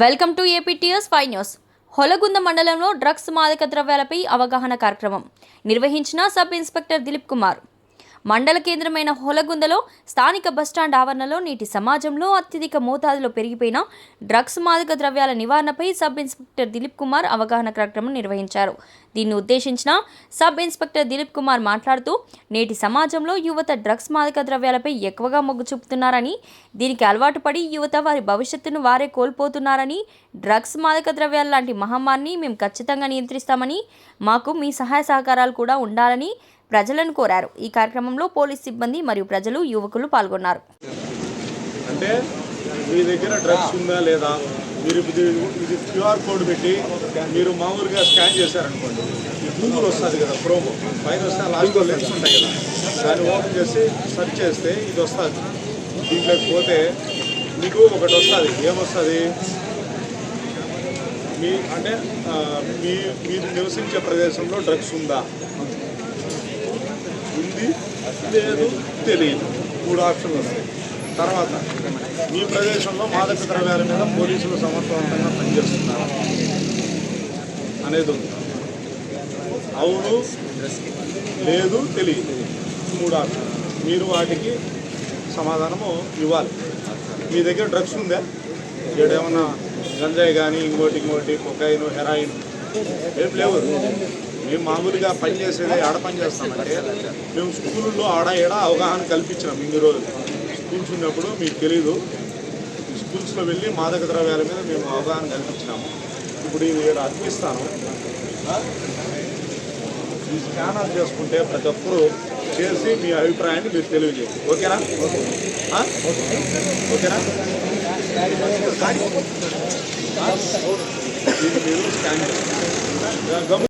Welcome to APTS five news Holagunda మండలంలో drugs మాదక ద్రవ్యాలపై అవగాహన కార్యక్రమం నిర్వహించిన సబ్ ఇన్స్పెక్టర్ దిలీప్ కుమార్. మండల కేంద్రమైన హొలగుందలో స్థానిక బస్టాండ్ ఆవరణలో నేటి సమాజంలో అత్యధిక మోతాదులో పెరిగిపోయిన డ్రగ్స్ మాదక ద్రవ్యాల నివారణపై సబ్ ఇన్స్పెక్టర్ దిలీప్ కుమార్ అవగాహన కార్యక్రమం నిర్వహించారు. దీన్ని ఉద్దేశించిన సబ్ ఇన్స్పెక్టర్ దిలీప్ కుమార్ మాట్లాడుతూ నేటి సమాజంలో యువత డ్రగ్స్ మాదక ద్రవ్యాలపై ఎక్కువగా మొగ్గు చూపుతున్నారని దీనికి అలవాటు పడి యువత వారి భవిష్యత్తును వారే కోల్పోతున్నారని డ్రగ్స్ మాదక ద్రవ్యాల లాంటి మహమ్మారిని మేము ఖచ్చితంగా నియంత్రిస్తామని మాకు మీ సహాయ సహకారాలు కూడా ఉండాలని ప్రజలను కోరారు. ఈ కార్యక్రమంలో పోలీస్ సిబ్బంది మరియు ప్రజలు యువకులు పాల్గొన్నారు. అంటే మీ దగ్గర డ్రగ్స్ ఉందా లేదా? మీరు ఇది క్యూఆర్ కోడ్ పెట్టి మీరు మామూలుగా స్కాన్ చేశారనుకోండి. ఈ గూగుల్ వస్తుంది కదా ప్రోమో. పైన వస్తే లాస్ట్లో లెన్స్ ఉంటాయి కదా. దాన్ని ఓపెన్ చేసి సెర్చ్ చేస్తే ఇది వస్తుంది. దీంట్లోకి పోతే మీకు ఒకటి వస్తుంది. ఏమొస్తుంది? మీ అంటే మీ మీరు నివసించే ప్రదేశంలో డ్రగ్స్ ఉందా? ఉంది. లేదు తెలియదు మూడు ఆప్షన్లు వస్తాయి తర్వాత మీ ప్రదేశంలో మాదక ద్రవ్యాల మీద పోలీసులు సమర్థవంతంగా పనిచేస్తున్నారు అనేది ఉంది. అవును లేదు తెలియదు మూడు ఆప్షన్ మీరు వాటికి సమాధానము ఇవ్వాలి. మీ దగ్గర డ్రగ్స్ ఉందా? ఇక్కడ ఏమన్నా గంజాయి కానీ ఇంకోటి ఇంకోటి కొకాయిన్ హెరాయిన్ ఏం లేవు. మేము మామూలుగా పని చేసేది ఆడ పని చేస్తామంటే మేము స్కూల్లో ఆడ ఏడ అవగాహన కల్పించినాం ఇన్ని రోజులు. స్కూల్స్ ఉన్నప్పుడు మీకు తెలీదు. స్కూల్స్లో వెళ్ళి మాదక ద్రవ్యాల మీద మేము అవగాహన కల్పించినాము. ఇప్పుడు ఇది ఇక్కడ అర్పిస్తాను. ఈ స్కానర్ చేసుకుంటే ప్రతి ఒక్కరూ చేసి మీ అభిప్రాయాన్ని మీరు తెలియజేయండి. ఓకేనా? ఓకేనా? ఇది మీరు స్కాన్ చేయండి.